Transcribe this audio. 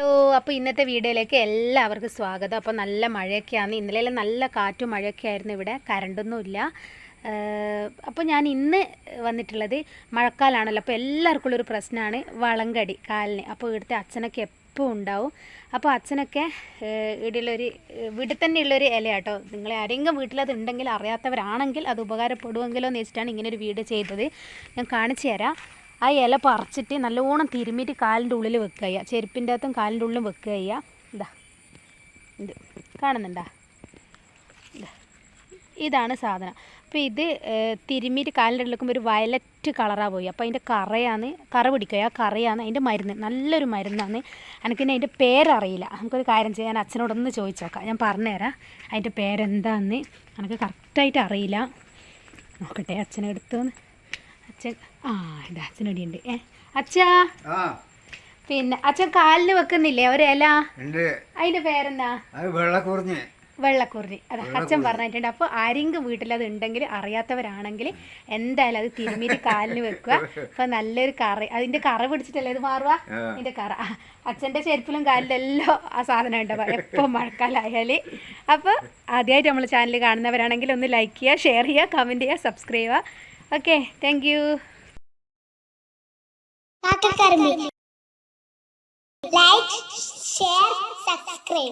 Hello അപ്പോൾ ഇന്നത്തെ വീഡിയോയിലേക്ക് എല്ലാവർക്കും സ്വാഗതം. അപ്പോൾ നല്ല മഴയൊക്കെയാണ്. ഇന്നലെ നല്ല കാറ്റും മഴയൊക്കെ ആയിരുന്നു ഇവിടെ. കറണ്ടൊന്നുമില്ല അപ്പോൾ ഞാൻ ഇന്ന് വന്നിട്ടുള്ളത് മഴക്കാലമാണല്ലോ അപ്പോൾ എല്ലാവർക്കും ഉള്ളൊരു പ്രശ്നമാണ് വളങ്കടി കാലിന്. അപ്പോൾ ഇവിടുത്തെ അച്ഛനൊക്കെ എപ്പോൾ ഉണ്ടാവും? അപ്പോൾ അച്ഛനൊക്കെ ഇടയിലൊരു വീട്ടിൽ തന്നെയുള്ളൊരു ഇല കേട്ടോ നിങ്ങളെ ആരെങ്കിലും വീട്ടിലത് ഉണ്ടെങ്കിൽ അറിയാത്തവരാണെങ്കിൽ അത് ഉപകാരപ്പെടുമെങ്കിലോ എന്ന് വെച്ചിട്ടാണ് ഇങ്ങനൊരു വീട് ചെയ്തത്. ഞാൻ കാണിച്ചു തരാം. ആ ഇല പറിച്ചിട്ട് നല്ലോണം തിരുമ്മിയിട്ട് കാലിന്റെ ഉള്ളിൽ വെക്കുക ചെയ്യുക. ചെരുപ്പിന്റെ അകത്തും കാലിന്റെ ഉള്ളിലും വെക്കുക ചെയ്യുക. ഇതാ. ഇത് കാണുന്നുണ്ടാ? ഇതാണ് സാധനം. അപ്പോൾ ഇത് തിരുമ്മിയിട്ട് കാലിന്റെ ഉള്ളിൽ ഒരു വയലറ്റ് കളറാണ് പോയി. അപ്പോൾ അതിന്റെ കറയാണ് കറ പിടിക്കുക. ആ കറയാണ് അതിന്റെ മരുന്ന്. നല്ലൊരു മരുന്നാണ്. എനിക്കിനി അതിന്റെ പേരറിയില്ല. നമുക്കൊരു കാര്യം ചെയ്യാൻ അച്ഛനോടൊന്ന് ചോദിച്ചു നോക്കാം ഞാൻ പറഞ്ഞുതരാം. അതിന്റെ പേരെന്താന്ന്. എനിക്ക് കറക്റ്റായിട്ട് അറിയില്ല. നോക്കട്ടെ. അച്ഛനെ എടുത്തോന്ന് അച്ഛൻ ആ ഇത് അച്ഛനടിയുണ്ട്. ഏ അച്ഛാ. പിന്നെ അച്ഛൻ കാലിന് വെക്കുന്നില്ലേ ഒരു ഇല ഉണ്ട്. അതിന്റെ പേരെന്താ? വെള്ളക്കുറിഞ്ഞ്. വെള്ളക്കുറി അതാ അച്ഛൻ പറഞ്ഞിട്ടുണ്ട്. അപ്പോൾ ആരെങ്കിലും വീട്ടിൽ അത് ഉണ്ടെങ്കിൽ അറിയാത്തവരാണെങ്കിൽ എന്തായാലും അത് തിരുമ്മിയിട്ട് കാലിന് വെക്കുക. അപ്പോൾ നല്ലൊരു കറി അതിന്റെ കറ പിടിച്ചിട്ടല്ലേ ഇത് മാറുക. അതിന്റെ കറ. അച്ഛന്റെ ചെരുപ്പിലും കാലിലും എല്ലാം ആ സാധനം ഉണ്ടാവുക എപ്പോൾ മഴക്കാലായാൽ. അപ്പോൾ ആദ്യമായിട്ട് നമ്മൾ ചാനൽ കാണുന്നവരാണെങ്കിൽ ഒന്ന് ലൈക്ക് ചെയ്യുക ഷെയർ ചെയ്യുക കമന്റ് ചെയ്യുക സബ്സ്ക്രൈബ് ചെയ്യുക. Okay thank you like share subscribe